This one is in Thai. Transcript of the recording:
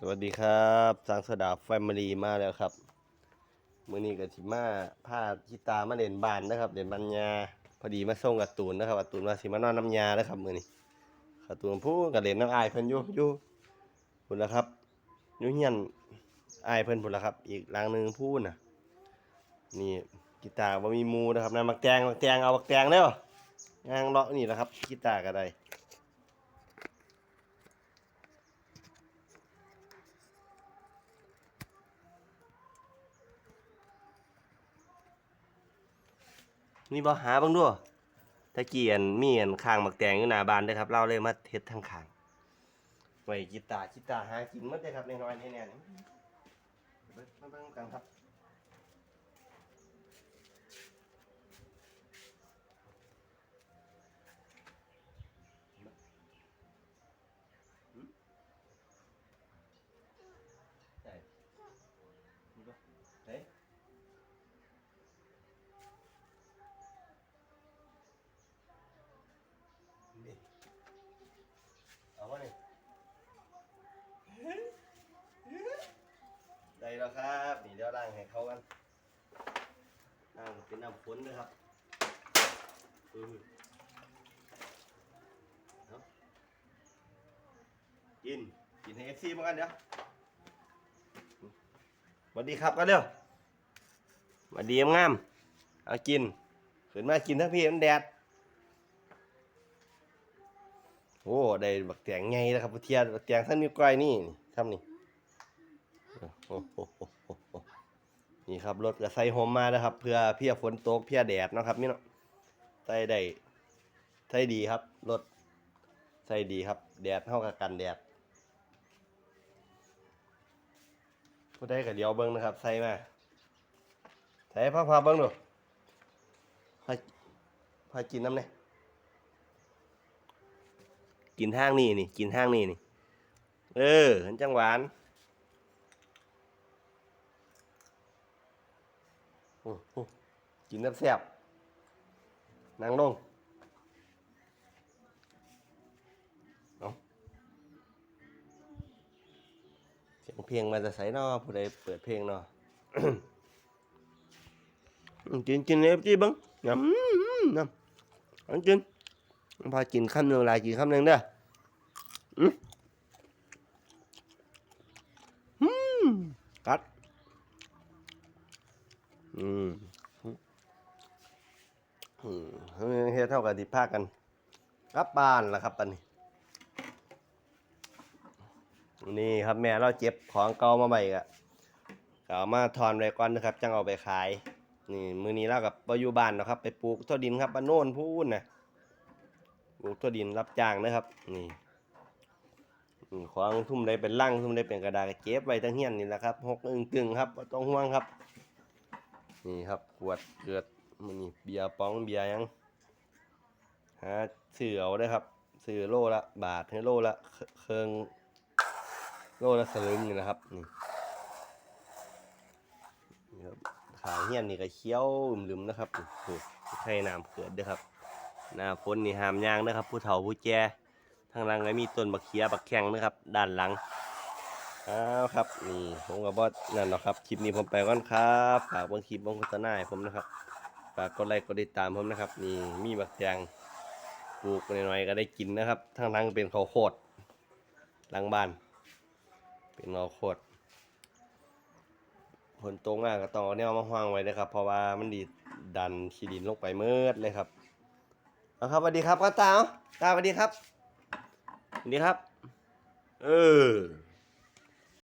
สวัสดีครับสังสดาแฟมิลี่มาแล้วครับมื้อนี้ก็สิมาพากีตามาเล่นบ้านนะครับเล่นบัญญาพอดีมาส่งการ์ตูนนะครับกร์ตูนว่าสิมานอนน้ำยานะครับมื้อนี้การ์ตูนผู้ก็เล่นน้ำอายเพิ่นอยู่อยู่พุ่นละครับยู่เฮียนอายเพิ่นพุ่นละครับ อีกหลังหนึ่งผู้น่ะนี่กีตาร์บ่มีมูนะครับนั่นมักแตงมักแตงเอามักแตงเด้อยางเลาะนี่แหละครับกีตาร์ก็ได้ มีบ่หาบ้างด้วยตะเกียนมีอันข้างหมักแตงอยู่หน้าบ้านเด้อครับ เราเลยมาเฮ็ดทางข้างไว้กีตาร์กีตาร์หากินมัดเด้อครับน้อยๆแน่ๆนี่มาเบิ่งกันครับหืมใช่นี่บ่เฮ้ย นี่เอาวะนี่ได้แล้วครับ นี่เดี๋ยวล้างให้เขากันล้างเป็ น้ำฝนด้วยครับอือเอากิน กินให้เอฟซีมากันเดี๋ยวสวัสดีครับกันเร็วสวัสดีงามเอากินขึ้นมากินทั้งพี่มันแดด โอ้ ได้บักแตงไงนะครับเทียนบักแตงท่านนิ้วก้อยนี่นี่ครับนี่โอ้โห นี่ครับรถก็ใส่หอมมานะครับ เพื่อเพียฝนตกเพียแดดนะครับนี่เนาะใส่ได้ใส่ดีครับรถใส่ดีครับ แดดเท่ากับกันแดดผู้ใดก็เดียวเบิ้งนะครับ ใส่มาใส่พักพาเบิ้งดูพาพากินน้ำเนี่ยกินห้างนี่นี่กินห้างนี่นี่เออเห็นจังหวาน โอ้โหกินแซ่บนั่งลงเอาเสียงเพลงมาจะใส่นอผู้ใดเปิดเพลงนาะกินกินเอฟจีบังยำยำเอากินพอกินคำหนึ่งลายกินคำหนึ่งเด้อมกัด อืมอืมเฮ็ดเท่ากับที่พากันกลับบ้านแล้วครับปันนี้ นี่ครับแม่เราเจ็บของเก่ามาใหม่กะก็เอามาทอนไว้ก่อนนะครับ จังเอาไปขาย นี่มือนี้เรากับปอยู่บ้านเนะครับ ไปปลูกทั่วดินครับบ้านโน่นพูนนะปลูกตัวดินรับจ้างนะครับ นี่ของทุ่มได้เป็นลังทุ่มได้เป็นกระดาษเก็บไว้ทั้งเฮียนนี่แหละครับหกอึ่งตึงครับต้องห่วงครับ นี่ครับขวดเกิดมันนี่เบียร์ป้องเบียร์ยังหาซื้อเอาได้ครับซื้อโลละบาทให้โลละเครื่องโลละสลึงนี่นะครับนี่นี่ครับขาเฮียนนี่ก็เคี้ยวอึมลืมนะครับนี่โอ้ใช่น้ำเกิดด้วยครับหน้าฝนนี่หามย่างนะครับ ผู้เฒ่าผู้แก่ทางหลังก็มีต้นบักเขียบักแข้งนะครับ ด้านหลัง อ้าวครับนี่ผมกับบอสนั่นเนาะครับคลิปนี้ผมไปก่อนครับฝากบางคลิปบางโฆษณาให้ผมนะครับฝากกดไลค์กดติดตามผมนะครับ นี่มีบักแข้งปลูกหน่อยๆก็ได้กินนะครับทางหลังเป็นข้าวโพดหลังบ้าน เป็นข้าวโพดฝนตกมากก็ต้องเอาแนวมาห้างไว้นะครับ เพราะว่ามันดีดันขี้ดินลงไปเมืดเลยครับเอาครับสวัสดีครับครับตาเอาตาสวัสดีครับสวัสดีครับ เออ